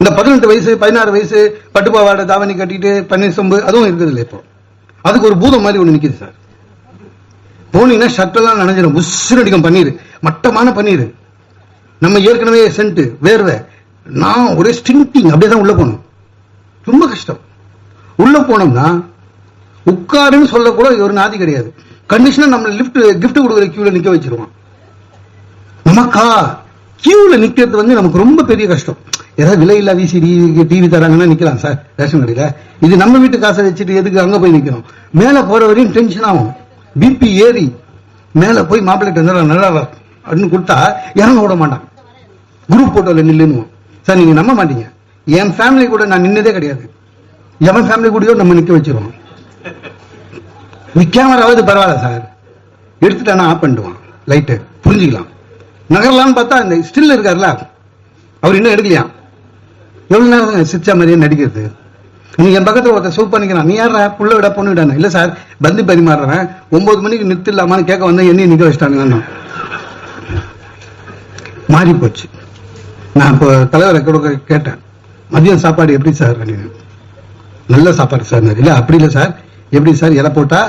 இந்த பதினெட்டு வயசு பதினாறு வயசு பட்டுப்பாவாடை தாவணி கட்டிட்டு பன்னீர் சொம்பு அதுவும் இருக்குது இல்லை இப்போ. அதுக்கு ஒரு பூதம் மாதிரி ஒன்று நிக்குது சார். போனீங்கன்னா ஷர்ட்டெல்லாம் நனைஞ்சிடும் உசுறு அடிக்கும் பன்னீர். மட்டமான பன்னீர். நம்ம ஏற்கனவே சென்ட் வேர்வை. நான் ஒரே ஸ்டிங்கிங் அப்படியே தான் உள்ள போகணும். ரொம்ப கஷ்டம். உள்ள போனோம்னா உட்காருன்னு சொல்லக்கூட ஒரு நாதி கிடையாது. கண்டிஷனா நம்ம லிஃப்ட் கிஃப்ட் கொடுக்குற கியூல நிக்க வச்சிருவான். நமக்கா கியூல நிக்கிறது வந்து நமக்கு ரொம்ப பெரிய கஷ்டம். ஏதாவது விலையில்லா விசிடி டிவி தராங்கன்னா நிக்கலாம் சார் ரேஷன் கடையில. இது நம்ம வீட்டு காசை வச்சுட்டு எதுக்கு அங்க போய் நிக்கிறோம்? மேல போற வரையும் டென்ஷன் ஆகும். பிபி ஏறி மேல போய் மாப்பிள்ளை நல்லா நல்லா அப்படின்னு கொடுத்தா இறங்க விட மாட்டான். குரூப் போட்டோல நில்லுன்னு சார் நீங்க நம்ப மாட்டீங்க. என் ஃபேமிலி கூட நான் நின்னதே கிடையாது. எவன் ஃபேமிலி கூடயோ நம்ம நிக்க வச்சிருவோம். கேமராவது பரவாயில்ல சார். எடுத்துட்டானா ஆஃப் பண்ணிடுவான். லைட்டு புரிஞ்சுக்கலாம். நகரலான்னு பார்த்தா இந்த ஸ்டில் இருக்கார்ல அவர் இன்னும் எடுக்கலையா? எவ்வளவு நேரம் சிரிச்சா மாதிரியே நடிக்கிறது? நீ என் பக்கத்துல ஒருத்தர் சூப் பண்ணிக்கிறான். நீ யாரா புள்ள விட பொண்ணு விடானே. இல்ல சார் பந்து பரிமாறுறேன். ஒன்பது மணிக்கு நிறுத்த இல்லாமான்னு கேட்க வந்தேன் என்னையும் நிக்க வச்சிட்டானுங்க மாறி போச்சு நான் இப்போ தலைவரை கூட கேட்டேன். மதியம் சாப்பாடு எப்படி சார் அப்படின்னு. நல்ல சாப்பாடு சார் இல்ல அப்படி இல்ல சார் எப்படி சார் இலை போட்டா?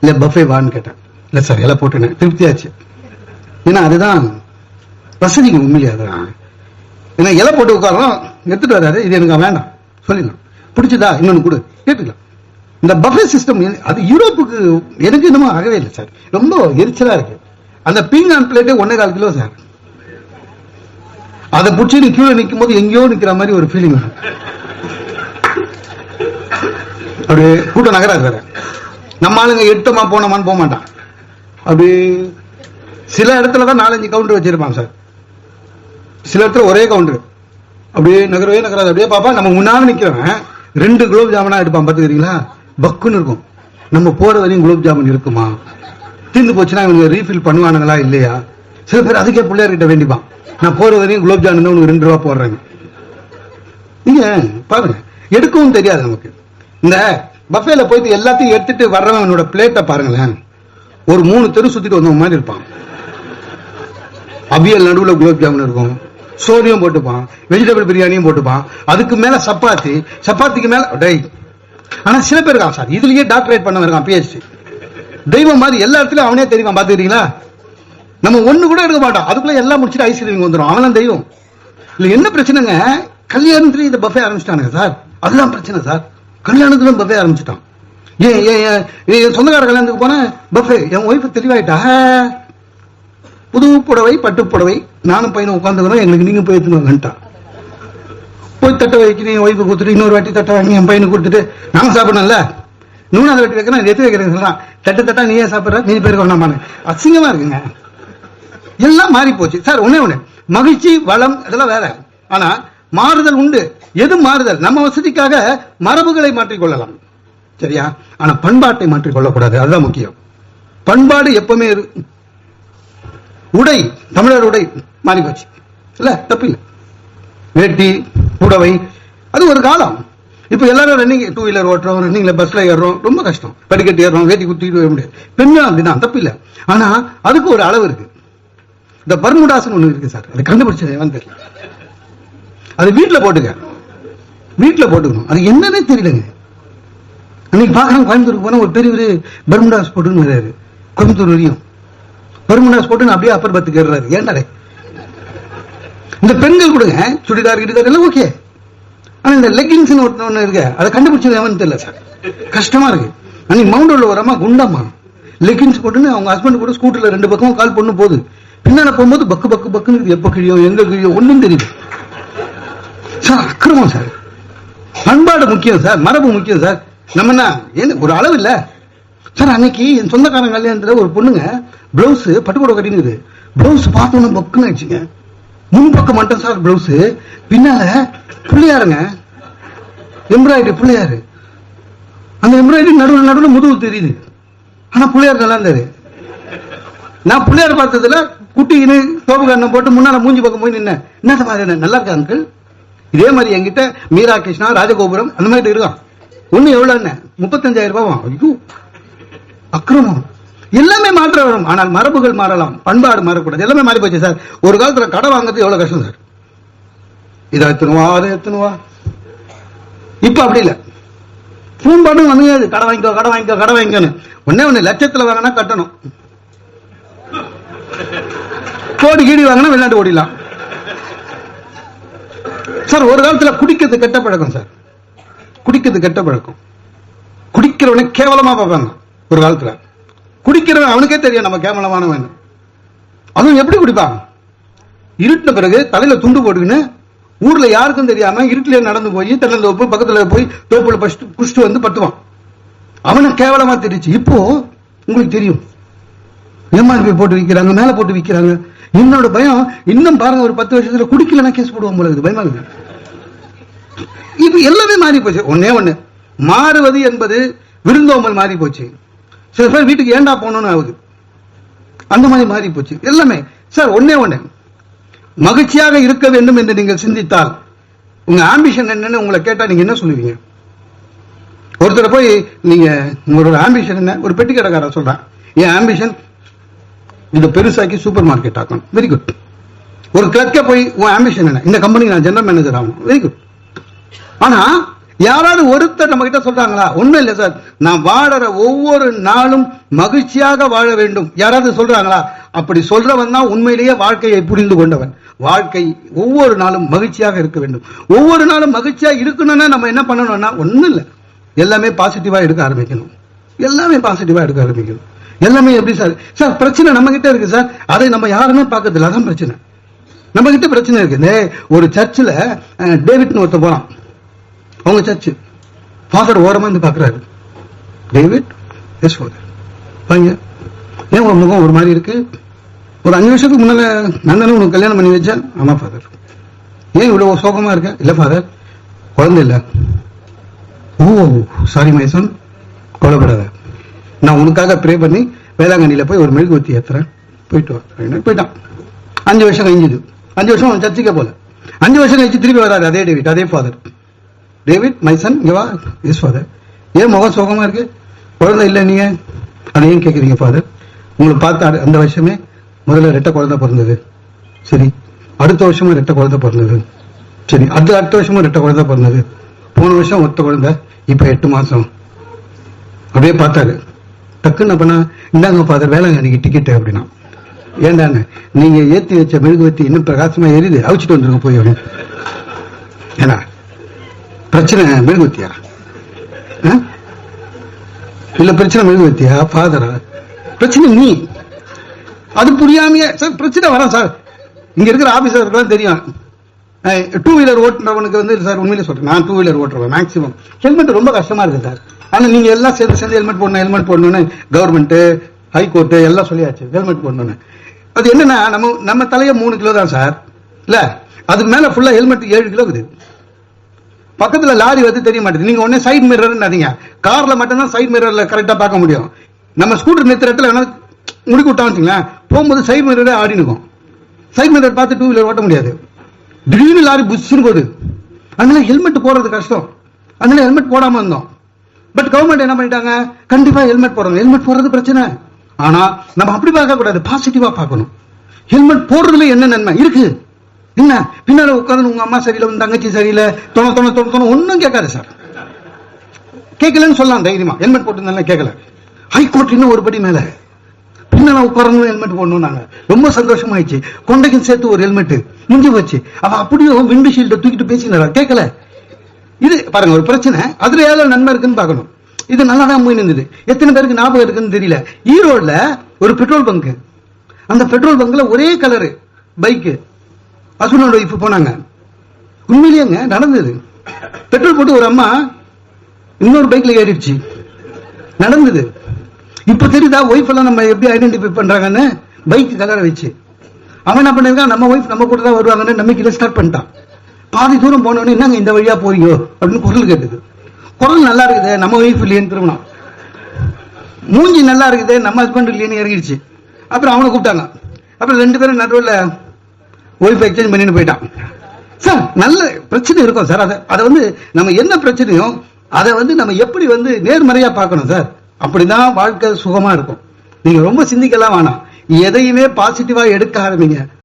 இல்ல பஃபே வான்னு கேட்டேன். இல்ல சார் இலை போட்டுனேன். திருப்தியாச்சு. ஏன்னா அதுதான் வசதிங்க உண்மையிலே அதான். ஏன்னா இலை போட்டு உட்காரலாம் எடுத்துட்டு வராரு இது எனக்கு வேண்டாம். சொல்லிடலாம். பிடிச்சதா? இன்னொன்னு கூட. கேட்டுக்கலாம். இந்த பஃபே சிஸ்டம் அது யூரோப்புக்கு எனக்கு இன்னமும் ஆகவே இல்லை சார். ரொம்ப எரிச்சலா இருக்கு. அந்த பீங்கான் பிளேட்டே ஒன்னே கால் கிலோ சார். அதை பிடிச்சி நீ கீழே நிற்கும் போது எங்கேயோ நிற்கிற மாதிரி ஒரு ஃபீலிங் அப்படியே கூட்டம் நகராது வேற. நம்ம ஆளுங்க எட்டமா போனோமான்னு போக மாட்டான். அப்படி சில இடத்துல தான் நாலஞ்சு கவுண்டர் வச்சிருப்பான் சார். சில இடத்துல ஒரே கவுண்டர் அப்படியே நகரவே நகராது. அப்படியே பாப்பா நம்ம முன்னாடி நிக்கிறவன் ரெண்டு குலோப் ஜாமுனா எடுப்பான் பார்த்துக்கிறீங்களா? பக்குன்னு இருக்கும். நம்ம போகிற வரையும் குலோப் ஜாமுன் இருக்குமா? தீர்ந்து போச்சுன்னா இவங்க ரீஃபில் பண்ணுவானுங்களா இல்லையா? சில பேர் அதுக்கே பிள்ளையார்கிட்ட வேண்டிப்பான். நான் போகிற வரையும் குலோப் ஜாமுன் தான் உனக்கு ரெண்டு ரூபா போடுறாங்க நீங்க பாருங்க. எடுக்கவும் தெரியாது நமக்கு. இந்த பஃபேல போயிட்டு எல்லாத்தையும் எடுத்துட்டு வர்றவன் என்னோட பிளேட்டை பாருங்களேன். ஒரு மூணு தெரு சுத்திட்டு வந்தவங்க மாதிரி இருப்பான். அவியல் நடுவுல குலோப் ஜாமுன் இருக்கும். சோனியும் போட்டுப்பான் வெஜிடபிள் பிரியாணியும் போட்டுப்பான். அதுக்கு மேல சப்பாத்தி சப்பாத்திக்கு மேல டை ஆனா சில பேர் இருக்கான் சார் இதுலயே டாக்டரேட் பண்ண இருக்கான் பிஹெச்டி தெய்வம் மாதிரி எல்லா இடத்துலயும் அவனே தெரியும் பாத்துக்கிறீங்களா நம்ம ஒண்ணு கூட எடுக்க மாட்டோம் அதுக்குள்ள எல்லாம் முடிச்சுட்டு ஐஸ்கிரீம் வந்துடும் அவனும் தெய்வம். இல்ல என்ன பிரச்சனைங்க? கல்யாணத்துல இந்த பஃபே ஆரம்பிச்சிட்டானுங்க சார். அதுதான் பிரச்சனை சார். கல்யாணத்துல பஃபே ஆரம்பிச்சிட்டான். ஏன் ஏன் ஏன், என் சொந்தக்கார கல்யாணத்துக்கு போனேன் பஃபே என் ஒய்ஃபு தெளிவாயிட்டா? புது புடவை பட்டுப்புடவை நானும் பையனும் உட்காந்துக்கிறோம் எங்களுக்கு நீங்க போய் எடுத்துன்னு போய் தட்டை வைக்கிறீங்க நீ ஒய்ஃபு கொடுத்துட்டு இன்னொரு வாட்டி தட்டை வாங்கி என் பையனுக்கு கொடுத்துட்டு நானும் சாப்பிடணும்ல? நூனாவது வெட்டி வைக்கிறேன் எடுத்து வைக்கிறேன் சொல்றான். தட்டு தட்டா நீயே சாப்பிடுற நீ பேருக்கு வேணாமான்னு. அசிங்கமா இருக்குங்க. எல்லாம் மாறி போச்சு. சார் ஒண்ணே ஒண்ணு. மகிழ்ச்சி வளம் இதெல்லாம் வேற. ஆனா மாறுதல் உண்டு. எது மாறுதல்? நம்ம வசதிக்காக மரபுகளை மாற்றிக்கொள்ளலாம். சரியா? ஆனா பண்பாட்டை மாற்றிக்கொள்ளக்கூடாது. அதுதான் முக்கியம். பண்பாடு எப்பவுமே உடை தமிழர் உடை மாறி போச்சு இல்ல தப்பு இல்ல. வேட்டி புடவை அது ஒரு காலம். இப்ப எல்லாரும் ரன்னிங் டூ வீலர் ஓட்டுறோம் ரன்னிங்ல பஸ்ல ஏறுறோம் ரொம்ப கஷ்டம். படிக்கட்டு ஏறுறோம் வேட்டி குத்திட்டு வர முடியாது. பெண்கள் அப்படிதான் தப்பு இல்ல. ஆனா அதுக்கு ஒரு அளவு இருக்கு. இந்த பர்முடாஸ்னு ஒண்ணு இருக்கு சார். அது கண்டுபிடிச்சது வந்து அது வீட்டுல போட்டுக்க. வீட்டுல போட்டுக்கணும். அது என்னன்னே தெரியலங்க. அன்னைக்கு பாக்குறேன் கோயம்புத்தூருக்கு போனா ஒரு பெரிய ஒரு பர்முடாஸ் போட்டுன்னு வர்றாரு. கோயம்புத்தூர் வரையும். பருமனாஸ் போட்டு அப்படியே அப்பர் பத்துக்கு ஏறுறாரு. ஏன்டாடே இந்த பெண்கள் கொடுங்க. சுடிதார் கிடிதார் எல்லாம் ஓகே ஆனா இந்த லெக்கிங்ஸ் ஒன்று ஒன்று இருக்கு. அதை கண்டுபிடிச்சது எவன் தெரியல சார் கஷ்டமா இருக்கு. அன்னைக்கு மவுண்ட் உள்ள வரமா குண்டாமா லெக்கிங்ஸ் போட்டுன்னு அவங்க ஹஸ்பண்ட் கூட ஸ்கூட்டர்ல ரெண்டு பக்கமும் கால் பொண்ணு போகுது. பின்னால போகும்போது பக்கு பக்கு பக்குன்னு எப்ப கிழியோ எங்க கிழியோ ஒண்ணும் தெரியுது. சார் அக்கிரமம் சார் பண்பாடு முக்கியம் சார் மரபு முக்கியம் சார் நம்ம என்ன ஒரு அளவு இல்ல. சார் அன்னைக்கு என் சொந்தக்காரன் கல்யாணத்துல ஒரு பொண்ணுங்க பிளவுஸ் பட்டுக்கூட கட்டினுக்குது. பிளவுஸ் பார்த்தோன்னு பக்குன்னு ஆயிடுச்சுங்க. முன் பக்கம் மட்டும் சார் பிளவுஸ் பின்னால பிள்ளையாருங்க. எம்ப்ராய்டரி பிள்ளையாரு. அந்த எம்ப்ராய்டரி நடுவில் நடுவில் முதுகு தெரியுது. ஆனா பிள்ளையார் நல்லா இருந்தாரு. நான் பிள்ளையார் பார்த்ததுல குட்டின்னு சோப்பு கண்ணம் போட்டு முன்னால மூஞ்சி பக்கம் போய் நின்னேன். என்ன மாதிரி நல்லா இருக்கா அங்கிள் இதே மாதிரி என்கிட்ட மீரா கிருஷ்ணா ராஜகோபுரம் அந்த மாதிரி இருக்கான். ஒண்ணு எவ்வளவு என்ன முப்பத்தஞ்சாயிரம் ரூபாய் ஐயோ. அக்கிரமம். எல்லாமே மாற்ற வரும். ஆனால் மரபுகள் மாறலாம். பண்பாடு மாறக்கூடாது. எல்லாமே மாறி போச்சு சார். ஒரு காலத்துல கடை வாங்குறது எவ்வளவு கஷ்டம் சார். இதை எத்தனுவா அதை எத்தனுவா இப்ப அப்படி இல்ல. ஃபோன் பண்ணு வந்து கடை வாங்கிக்கோ கடை வாங்கிக்கோ கடை வாங்கிக்கோன்னு. ஒன்னே ஒன்று லட்சத்துல வாங்கினா கட்டணும். கோடி கீடி வாங்கினா வெளிநாட்டு ஓடிடலாம். சார் ஒரு காலத்துல குடிக்கிறது கெட்ட பழக்கம் சார். குடிக்கிறது கெட்ட பழக்கம். குடிக்கிறவனே கேவலமா பார்ப்பாங்க. ஒரு காலத்துல குடிக்கிறவன் அவனுக்கே தெரியும் நம்ம கேவலமானவன். அதுவும் எப்படி குடிப்பான்? இருட்டின பிறகு தலையில துண்டு போட்டுக்கின்னு ஊர்ல யாருக்கும் தெரியாம இருட்டிலே நடந்து போய் தென்னந்தோப்பு பக்கத்துல போய் தோப்புல பஸ்ட் குடிச்சிட்டு வந்து பத்துவான் அவனை கேவலமா தெரிச்சு. இப்போ உங்களுக்கு தெரியும். எம்ஆர்பி போட்டு விற்கிறாங்க மேல போட்டு விற்கிறாங்க என்னோட பயம் இன்னும் பாருங்க ஒரு பத்து வருஷத்துல குடிக்கலன்னா கேஸ் போடுவோம் போல இருக்குது. பயமா இருக்கு இப்ப எல்லாமே மாறி போச்சு ஒன்னே ஒண்ணு. மாறுவது என்பது விருந்தோமல் மாறி போச்சு சில பேர் வீட்டுக்கு ஏண்டா போகணும்னு ஆகுது. அந்த மாதிரி மாறி போச்சு. எல்லாமே. சார் ஒன்னே ஒண்ணு. மகிழ்ச்சியாக இருக்க வேண்டும் என்று நீங்கள் சிந்தித்தால் உங்க ஆம்பிஷன் என்னன்னு உங்களை கேட்டா நீங்க என்ன சொல்லுவீங்க? ஒருத்தரை போய் நீங்க உங்களோட ஆம்பிஷன் என்ன? ஒரு பெட்டி கடைக்கார சொல்றான் என் ஆம்பிஷன் இதை பெருசாக்கி சூப்பர் மார்க்கெட் ஆக்கணும். வெரி குட் ஒரு கிளர்க்க போய் உன் ஆம்பிஷன் என்ன? இந்த கம்பெனி நான் ஜெனரல் மேனேஜர் ஆகணும். வெரி குட் ஆனா யாராவது ஒருத்தர் நம்ம கிட்ட சொல்றாங்களா? ஒண்ணும் இல்லை சார். நான் வாழற ஒவ்வொரு நாளும் மகிழ்ச்சியாக வாழ வேண்டும். யாராவது சொல்றாங்களா? அப்படி சொல்றவன் தான் உண்மையிலேயே வாழ்க்கையை புரிந்து கொண்டவன். வாழ்க்கை ஒவ்வொரு நாளும் மகிழ்ச்சியாக இருக்க வேண்டும். ஒவ்வொரு நாளும் மகிழ்ச்சியா இருக்கணும்னா நம்ம என்ன பண்ணணும்னா ஒண்ணும் இல்லை. எல்லாமே பாசிட்டிவா எடுக்க ஆரம்பிக்கணும். எல்லாமே பாசிட்டிவா எடுக்க ஆரம்பிக்கணும். எல்லாமே எப்படி சார்? சார் பிரச்சனை நம்ம கிட்ட இருக்கு சார். அதை நம்ம யாருமே பார்க்கறதில்ல. அதான் பிரச்சனை. நம்ம கிட்ட பிரச்சனை இருக்குது ஒரு சர்ச்சில் டேவிட்னு ஒருத்த போறான். அவங்க சர்ச்சு ஃபாதர் ஓரமாக இருந்து பார்க்குறாரு டேவிட் எஸ் ஃபாதர். வாங்க ஏன் உங்க முகம் ஒரு மாதிரி இருக்கு? ஒரு அஞ்சு வருஷத்துக்கு முன்னால நான் தானே உனக்கு கல்யாணம் பண்ணி வச்சேன் ஆமா ஃபாதர். ஏன் இவ்வளவு சோகமா இருக்க? இல்லை ஃபாதர் குழந்தை இல்லை. ஓ சாரி மைசன் கொலைப்படாத நான் உனக்காக ப்ரே பண்ணி வேளாங்கண்ணியில போய் ஒரு மெழுகுவத்தி ஏத்துறேன். போயிட்டு வரேன் போயிட்டான். அஞ்சு வருஷம் கழிஞ்சுது. அஞ்சு வருஷம் அவன் சர்ச்சுக்கே போல. அஞ்சு வருஷம் கழிச்சு திருப்பி வராது. அதே டேவிட் அதே ஃபாதர். டேவிட் மைசன் இங்கே வா. எஸ் ஃபாதர் ஏன் முகம் சோகமா இருக்கு? குழந்தை இல்லை நீங்க? அதை ஏன் கேட்குறீங்க ஃபாதர் உங்களை பார்த்து அந்த வருஷமே முதல்ல ரெட்டை குழந்தை பிறந்தது. சரி. அடுத்த வருஷமும் ரெட்டை குழந்தை பிறந்தது. சரி. அது அடுத்த வருஷமும் ரெட்டை குழந்தை பிறந்தது. போன வருஷம் ஒத்த குழந்தை இப்போ எட்டு மாசம். அப்படியே பார்த்தாரு. டக்குன்னு அப்பனா இந்தாங்க ஃபாதர் வேளாங்கண்ணிக்கு டிக்கெட் அப்படின்னா. ஏண்டான்னு நீங்க ஏத்தி வச்ச மெழுகுவத்தி இன்னும் பிரகாசமா எரியுது. அவிச்சிட்டு வந்துருங்க போய் அப்படின்னு. ஏன்னா பிரச்சனை மெழுகுவத்தியா ஆ? இல்ல பிரச்சனை மெழுகுவத்தியா ஃபாதரா பிரச்சனை நீ. அது புரியாமையே. சார் பிரச்சனை வரும் சார். இங்க இருக்கிற ஆபீசர்களுக்கு தெரியும். டூ வீலர் ஓட்டுறவனுக்கு வந்து சார் உண்மையிலே சொல்றேன். நான் டூ வீலர் ஓட்டுறவன் மேக்ஸிமம் ஹெல்மெட் ரொம்ப கஷ்டமா இருக்கு சார். ஆனா நீங்க எல்லாம் சேர்ந்து சேர்ந்து ஹெல்மெட் போடணும் ஹெல்மெட் போடணும்னு கவர்மெண்ட் ஹைகோர்ட் எல்லாம் சொல்லியாச்சு. ஹெல்மெட் போடணும்னு. அது என்னன்னா நம்ம நம்ம தலையை மூணு கிலோ தான் சார். இல்ல அது மேல ஃபுல்லா ஹெல்மெட் ஏழு கிலோ இருக்குது. பக்கத்துல லாரி வந்து தெரிய மாட்டேங்குது. நீங்க உடனே சைடு மிரர்னாதீங்க கார்ல மட்டும்தான் சைட் மிரர்ல கரெக்டா பார்க்க முடியும். நம்ம ஸ்கூட்டர் நிறுத்துற இடத்துல வேணா முடுக்கி விட்டான்னு வச்சுங்களேன் போகும்போது சைட் மிரரே ஆடி இருக்கும். சைட் மிரர் பார்த்து டூ வீலர் ஓட்ட முடியாது. திடீர்னு லாரி புஷ்ஷுன்னு போகுது. அதனால ஹெல்மெட் போடுறது கஷ்டம். அதனால ஹெல்மெட் போடாம இருந்தோம். பட் கவர்மெண்ட் என்ன பண்ணிட்டாங்க? கண்டிப்பா ஹெல்மெட் போடணும். ஹெல்மெட் போடுறது பிரச்சனை. ஆனா நம்ம அப்படி பார்க்க கூடாது பாசிட்டிவா பார்க்கணும். ஹெல்மெட் போடுறதுல என்ன நன்மை? இருக்கு. என்ன? பின்னால உட்காந்து உங்க அம்மா சரியில்லை உங்க தங்கச்சி சரியில்லை. தொண தொண தொண தொண. ஒன்றும் கேட்காது சார் கேட்கலன்னு சொல்லலாம் தைரியமா. ஹெல்மெட் போட்டு கேட்கல. ஹைகோர்ட் இன்னும் ஒரு படி மேல. பின்னால உட்காரணும் ஹெல்மெட் போடணும் நாங்க. ரொம்ப சந்தோஷமாயிடுச்சு. கொண்டைக்கும் சேர்த்து ஒரு ஹெல்மெட் முடிஞ்சு போச்சு. அவ அப்படியே விண்டு ஷீல்ட தூக்கிட்டு பேசினாரா கேட்கல. இது பாருங்க ஒரு பிரச்சனை. அதுல ஏதாவது நன்மை இருக்குன்னு பார்க்கணும். இது நல்லா தான் போய் நின்றுது எத்தனை பேருக்கு ஞாபகம் இருக்குன்னு தெரியல. ஈரோடில் ஒரு பெட்ரோல் பங்க் அந்த பெட்ரோல் பங்க்ல ஒரே கலரு பைக்கு ஹஸ்பண்டோட ஒய்ஃப் போனாங்க. உண்மையிலேயேங்க நடந்தது. பெட்ரோல் போட்டு ஒரு அம்மா இன்னொரு பைக்ல ஏறிடுச்சு. நடந்தது. இப்ப தெரியுதா ஒய்ஃப் எல்லாம் நம்ம எப்படி ஐடென்டிஃபை பண்றாங்கன்னு? பைக் கலரை வச்சு. அவன் என்ன பண்ணிருக்கான்? நம்ம ஒய்ஃப் நம்ம கூட தான் வருவாங்கன்னு நம்பிக்கையில ஸ்டார்ட் பண்ணிட்டான். பாதி தூரம் போனவொடனே என்னங்க இந்த வழியா போறீங்க? அப்படின்னு குரல் கேட்டது. குரல் நல்லா இருக்குது நம்ம ஒய்ஃப் இல்லையேன்னு திரும்பினான். மூஞ்சி நல்லா இருக்குது நம்ம ஹஸ்பண்ட் இல்லையேன்னு இறங்கிடுச்சு. அப்புறம் அவனை கூப்பிட்டாங்க. அப்புறம் ரெண்டு பேரும் நடுவில் ஒய்ஃப் எக்ஸ்சேஞ்ச் பண்ணிட்டு போயிட்டான். சார் நல்ல பிரச்சனை இருக்கும் சார் அதை அதை வந்து நம்ம என்ன பிரச்சனையோ அதை வந்து நம்ம எப்படி வந்து நேர்மறையா பார்க்கணும் சார் அப்படிதான் வாழ்க்கை சுகமா இருக்கும். நீங்க ரொம்ப சிந்திக்கலாம் வேணாம் எதையுமே பாசிட்டிவா எடுக்க ஆரம்பிங்க.